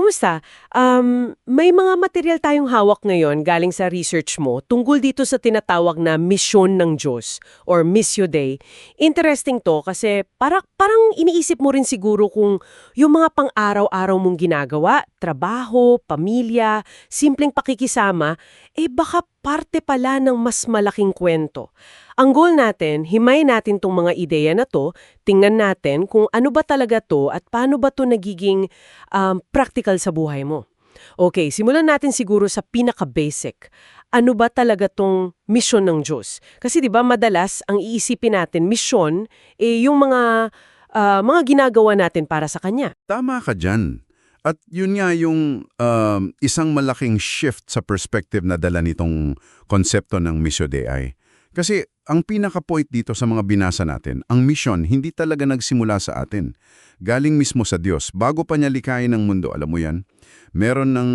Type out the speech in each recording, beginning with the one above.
kumusta? Um, may mga material tayong hawak ngayon galing sa research mo tungkol dito sa tinatawag na misyon ng Diyos or Missio Dei. Interesting to kasi para, parang iniisip mo rin siguro kung yung mga pang-araw-araw mong ginagawa, trabaho, pamilya, simpleng pakikisama, eh baka parte pala ng mas malaking kwento. Ang goal natin, himay natin tong mga ideya na to, tingnan natin kung ano ba talaga to at paano ba to nagiging um, practical sa buhay mo. Okay, simulan natin siguro sa pinaka-basic. Ano ba talaga tong mission ng Diyos? Kasi 'di ba madalas ang iisipin natin mission eh yung mga ah, mga ginagawa natin para sa kanya. Tama ka dyan. At yun nga yung um, isang malaking shift sa perspective na dala nitong konsepto ng Missio Dei. Kasi ang pinaka-point dito sa mga binasa natin, ang mission hindi talaga nagsimula sa atin. Galing mismo sa Diyos. Bago pa niya likayin ang mundo, alam mo yan, meron ng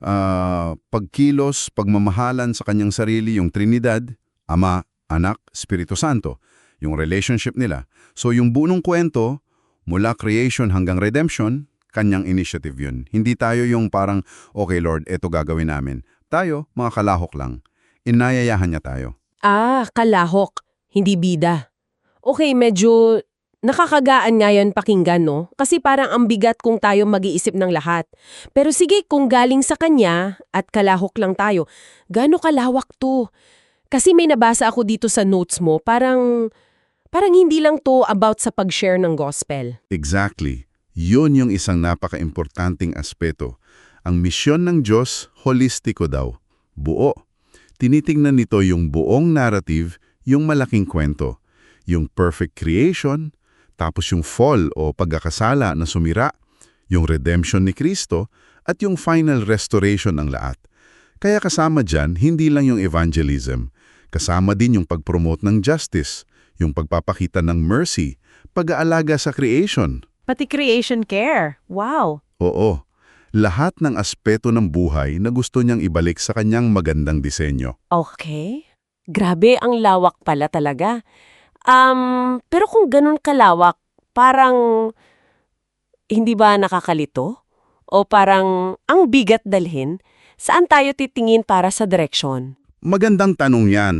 ah, pagkilos, pagmamahalan sa kanyang sarili, yung Trinidad, Ama, Anak, Espiritu Santo, yung relationship nila. So yung buong kwento, mula creation hanggang redemption, kanyang initiative yun. Hindi tayo yung parang, okay Lord, eto gagawin namin. Tayo, mga kalahok lang. Inayayahan niya tayo. Ah, kalahok, hindi bida. Okay, medyo nakakagaan nga yan pakinggan, no? Kasi parang ang bigat kung tayo mag-iisip ng lahat. Pero sige, kung galing sa kanya at kalahok lang tayo, gaano kalawak to? Kasi may nabasa ako dito sa notes mo, parang, parang hindi lang to about sa pag-share ng gospel. Exactly. Yun yung isang napaka-importanting aspeto. Ang misyon ng Diyos, holistiko daw. Buo. Tinitingnan nito yung buong narrative, yung malaking kwento. Yung perfect creation, tapos yung fall o pagkakasala na sumira, yung redemption ni Kristo, at yung final restoration ng lahat. Kaya kasama dyan, hindi lang yung evangelism. Kasama din yung pag-promote ng justice, yung pagpapakita ng mercy, pag-aalaga sa creation. Pati creation care. Wow! Oo, lahat ng aspeto ng buhay na gusto niyang ibalik sa kanyang magandang disenyo. Okay. Grabe, ang lawak pala talaga. Um, pero kung ganun kalawak, parang hindi ba nakakalito? O parang ang bigat dalhin? Saan tayo titingin para sa direksyon? Magandang tanong yan.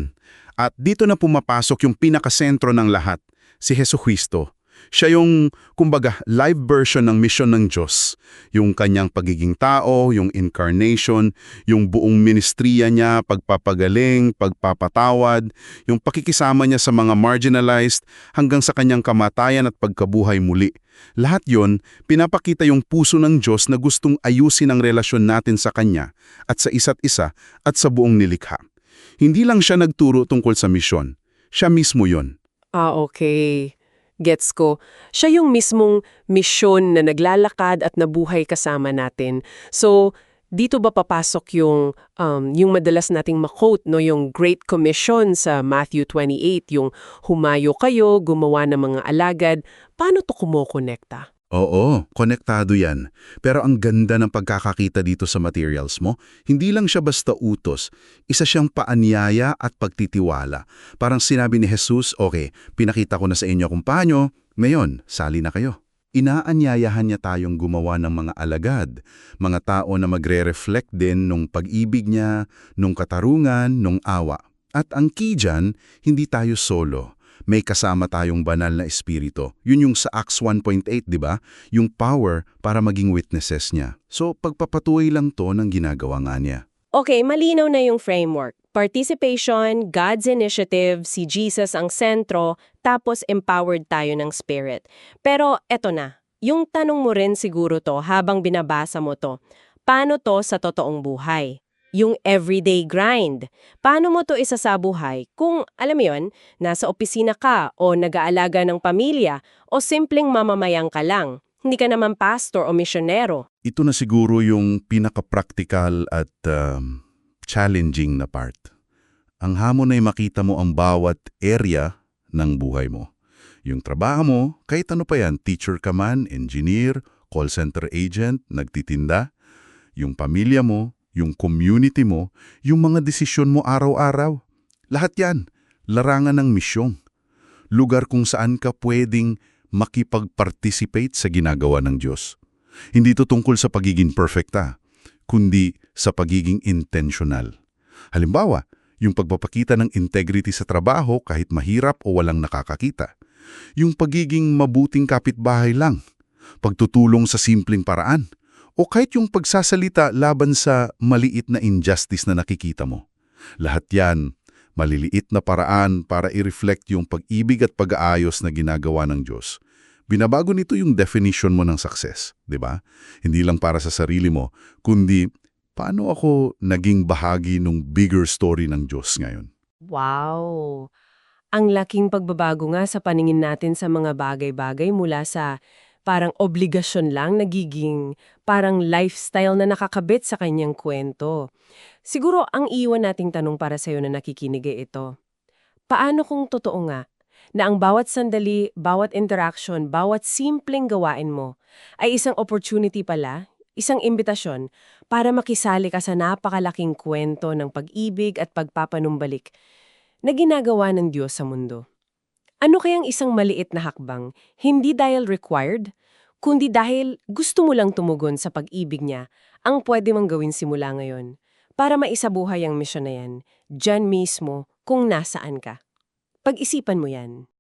At dito na pumapasok yung pinakasentro ng lahat, si Heso Kristo. Siya yung, kumbaga, live version ng mission ng Diyos. Yung kanyang pagiging tao, yung incarnation, yung buong ministriya niya, pagpapagaling, pagpapatawad, yung pakikisama niya sa mga marginalized hanggang sa kanyang kamatayan at pagkabuhay muli. Lahat yon pinapakita yung puso ng Diyos na gustong ayusin ang relasyon natin sa Kanya at sa isa't isa at sa buong nilikha. Hindi lang siya nagturo tungkol sa misyon. Siya mismo yon. Ah, okay. Gets ko. Siya yung mismong misyon na naglalakad at nabuhay kasama natin. So, dito ba papasok yung, um, yung madalas nating makot, no? yung Great Commission sa Matthew 28, yung humayo kayo, gumawa ng mga alagad. Paano to kumokonekta? Oo, konektado yan. Pero ang ganda ng pagkakakita dito sa materials mo, hindi lang siya basta utos, isa siyang paanyaya at pagtitiwala. Parang sinabi ni Jesus, okay, pinakita ko na sa inyo kung paano, ngayon, sali na kayo. Inaanyayahan niya tayong gumawa ng mga alagad, mga tao na magre-reflect din nung pag-ibig niya, nung katarungan, nung awa. At ang key dyan, hindi tayo solo may kasama tayong banal na espiritu. Yun yung sa Acts 1.8, di ba? Yung power para maging witnesses niya. So, pagpapatuloy lang to ng ginagawa nga niya. Okay, malinaw na yung framework. Participation, God's initiative, si Jesus ang sentro, tapos empowered tayo ng Spirit. Pero eto na, yung tanong mo rin siguro to habang binabasa mo to, paano to sa totoong buhay? Yung everyday grind. Paano mo to isa sa buhay kung, alam mo yun, nasa opisina ka o nag-aalaga ng pamilya o simpleng mamamayang ka lang? Hindi ka naman pastor o misyonero. Ito na siguro yung pinaka-practical at um, challenging na part. Ang hamon ay makita mo ang bawat area ng buhay mo. Yung trabaho mo, kahit ano pa yan, teacher ka man, engineer, call center agent, nagtitinda, yung pamilya mo, yung community mo, yung mga desisyon mo araw-araw. Lahat yan, larangan ng misyong. Lugar kung saan ka pwedeng makipag-participate sa ginagawa ng Diyos. Hindi ito tungkol sa pagiging perfecta, kundi sa pagiging intentional. Halimbawa, yung pagpapakita ng integrity sa trabaho kahit mahirap o walang nakakakita. Yung pagiging mabuting kapitbahay lang. Pagtutulong sa simpleng paraan. O kahit yung pagsasalita laban sa maliit na injustice na nakikita mo. Lahat yan, maliliit na paraan para i-reflect yung pag-ibig at pag-aayos na ginagawa ng Diyos. Binabago nito yung definition mo ng success, di ba? Hindi lang para sa sarili mo, kundi paano ako naging bahagi ng bigger story ng Diyos ngayon. Wow! Ang laking pagbabago nga sa paningin natin sa mga bagay-bagay mula sa parang obligasyon lang nagiging parang lifestyle na nakakabit sa kanyang kwento. Siguro ang iwan nating tanong para sa'yo na nakikinig ay ito. Paano kung totoo nga na ang bawat sandali, bawat interaction, bawat simpleng gawain mo ay isang opportunity pala, isang imbitasyon para makisali ka sa napakalaking kwento ng pag-ibig at pagpapanumbalik na ginagawa ng Diyos sa mundo. Ano kayang isang maliit na hakbang, hindi dahil required, kundi dahil gusto mo lang tumugon sa pag-ibig niya, ang pwede mong gawin simula ngayon para maisabuhay ang misyon na yan, dyan mismo kung nasaan ka. Pag-isipan mo yan.